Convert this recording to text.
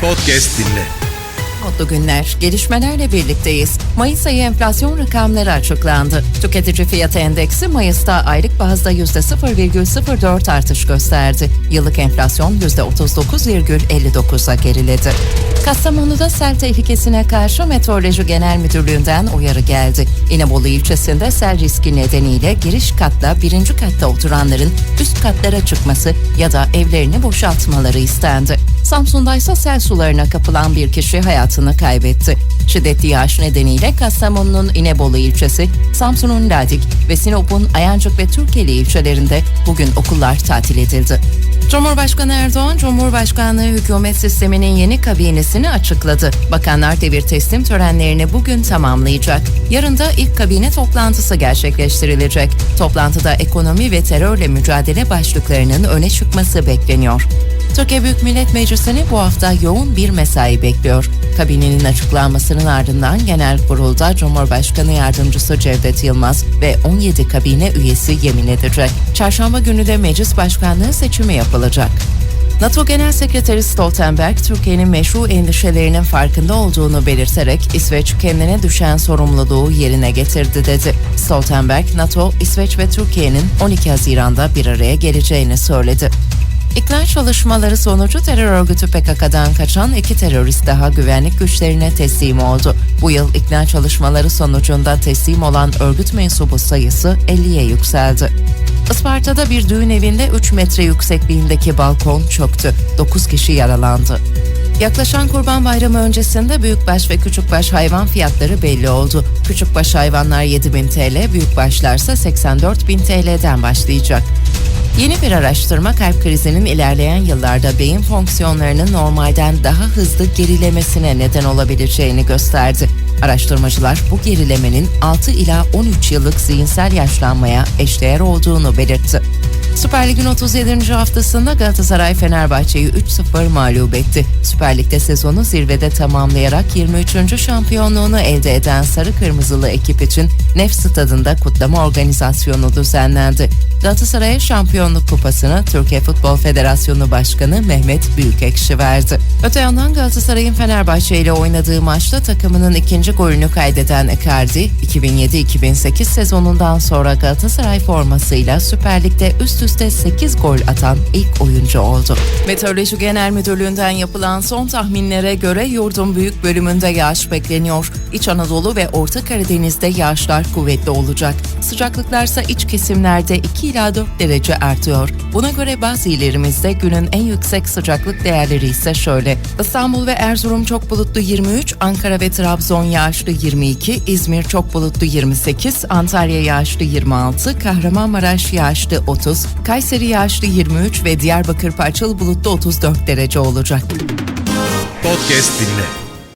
Podcast dinle. Mutlu günler. Gelişmelerle birlikteyiz. Mayıs ayı enflasyon rakamları açıklandı. Tüketici fiyatı endeksi Mayıs'ta aylık bazda %0,04 artış gösterdi. Yıllık enflasyon %39,59'a geriledi. Kastamonu'da sel tehlikesine karşı Meteoroloji Genel Müdürlüğü'nden uyarı geldi. İnebolu ilçesinde sel riski nedeniyle giriş katla birinci katta oturanların üst katlara çıkması ya da evlerini boşaltmaları istendi. Samsun'da ise sel sularına kapılan bir kişi hayatını kaybetti. Şiddetli yağış nedeniyle Kastamonu'nun İnebolu ilçesi, Samsun'un Ladik ve Sinop'un Ayancık ve Türkeli ilçelerinde bugün okullar tatil edildi. Cumhurbaşkanı Erdoğan, Cumhurbaşkanlığı hükümet sisteminin yeni kabinesini açıkladı. Bakanlar devir teslim törenlerini bugün tamamlayacak. Yarın da ilk kabine toplantısı gerçekleştirilecek. Toplantıda ekonomi ve terörle mücadele başlıklarının öne çıkması bekleniyor. Türkiye Büyük Millet Meclisi'ni bu hafta yoğun bir mesai bekliyor. Kabinenin açıklanmasının ardından genel kurulda Cumhurbaşkanı Yardımcısı Cevdet Yılmaz ve 17 kabine üyesi yemin edecek. Çarşamba günü de meclis başkanlığı seçimi yapılacak. NATO Genel Sekreteri Stoltenberg, Türkiye'nin meşru endişelerinin farkında olduğunu belirterek İsveç kendine düşen sorumluluğu yerine getirdi dedi. Stoltenberg, NATO, İsveç ve Türkiye'nin 12 Haziran'da bir araya geleceğini söyledi. İkna çalışmaları sonucu terör örgütü PKK'dan kaçan iki terörist daha güvenlik güçlerine teslim oldu. Bu yıl ikna çalışmaları sonucunda teslim olan örgüt mensubu sayısı 50'ye yükseldi. Isparta'da bir düğün evinde 3 metre yüksekliğindeki balkon çöktü. 9 kişi yaralandı. Yaklaşan Kurban Bayramı öncesinde büyükbaş ve küçükbaş hayvan fiyatları belli oldu. Küçükbaş hayvanlar 7000 TL, büyükbaşlarsa 84.000 TL'den başlayacak. Yeni bir araştırma kalp krizinin ilerleyen yıllarda beyin fonksiyonlarının normalden daha hızlı gerilemesine neden olabileceğini gösterdi. Araştırmacılar bu gerilemenin 6 ila 13 yıllık zihinsel yaşlanmaya eşdeğer olduğunu belirtti. Süper Lig'in 37. haftasında Galatasaray Fenerbahçe'yi 3-0 mağlup etti. Süper Lig'de sezonu zirvede tamamlayarak 23. şampiyonluğunu elde eden Sarı Kırmızılı ekip için Nef Stadında kutlama organizasyonu düzenlendi. Galatasaray'a şampiyonluk kupasını Türkiye Futbol Federasyonu Başkanı Mehmet Büyükekşi verdi. Öte yandan Galatasaray'ın Fenerbahçe ile oynadığı maçta takımının ikinci golünü kaydeden Icardi, 2007-2008 sezonundan sonra Galatasaray formasıyla Süper Lig'de üst üste 8 gol atan ilk oyuncu oldu. Meteoroloji Genel Müdürlüğü'nden yapılan son tahminlere göre yurdun büyük bölümünde yağış bekleniyor. İç Anadolu ve Orta Karadeniz'de yağışlar kuvvetli olacak. Sıcaklıklarsa iç kesimlerde 2 ila 4 derece artıyor. Buna göre bazı illerimizde günün en yüksek sıcaklık değerleri ise şöyle. İstanbul ve Erzurum çok bulutlu 23, Ankara ve Trabzon yağışlı 22, İzmir çok bulutlu 28, Antalya yağışlı 26, Kahramanmaraş yağışlı 30, Kayseri yağışlı 23 ve Diyarbakır parçalı bulutlu 34 derece olacak. Podcast dinle.